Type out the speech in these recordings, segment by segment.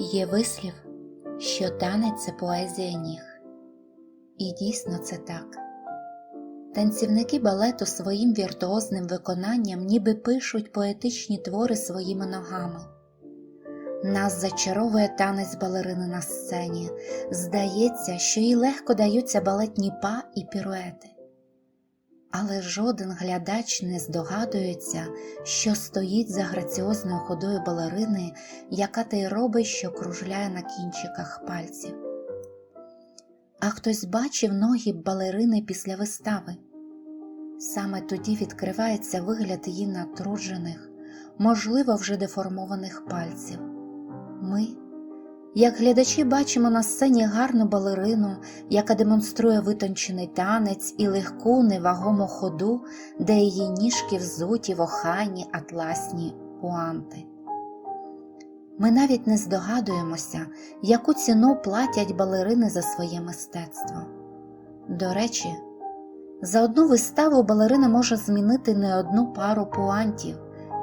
Є вислів, що танець це поезія ніг. І дійсно це так. Танцівники балету своїм віртуозним виконанням ніби пишуть поетичні твори своїми ногами. Нас зачаровує танець балерини на сцені. Здається, що їй легко даються балетні па і піруети. Але жоден глядач не здогадується, що стоїть за граціозною ходою балерини, яка те й робить, що кружляє на кінчиках пальців. А хтось бачив ноги балерини після вистави. Саме тоді відкривається вигляд її натруджених, можливо, вже деформованих пальців. Ми, як глядачі, бачимо на сцені гарну балерину, яка демонструє витончений танець і легку невагому ходу, де її ніжки взуті в охайні атласні пуанти. Ми навіть не здогадуємося, яку ціну платять балерини за своє мистецтво. До речі, за одну виставу балерина може змінити не одну пару пуантів,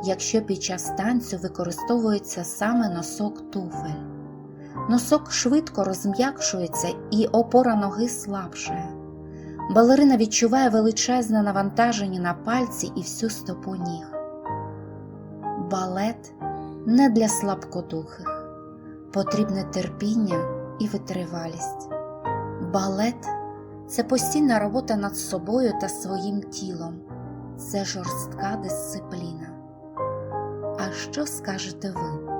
якщо під час танцю використовується саме носок туфель. Носок швидко розм'якшується і опора ноги слабшає. Балерина відчуває величезне навантаження на пальці і всю стопу ніг. Балет не для слабкодухих, потрібне терпіння і витривалість. Балет це постійна робота над собою та своїм тілом, це жорстка дисципліна. А що скажете ви?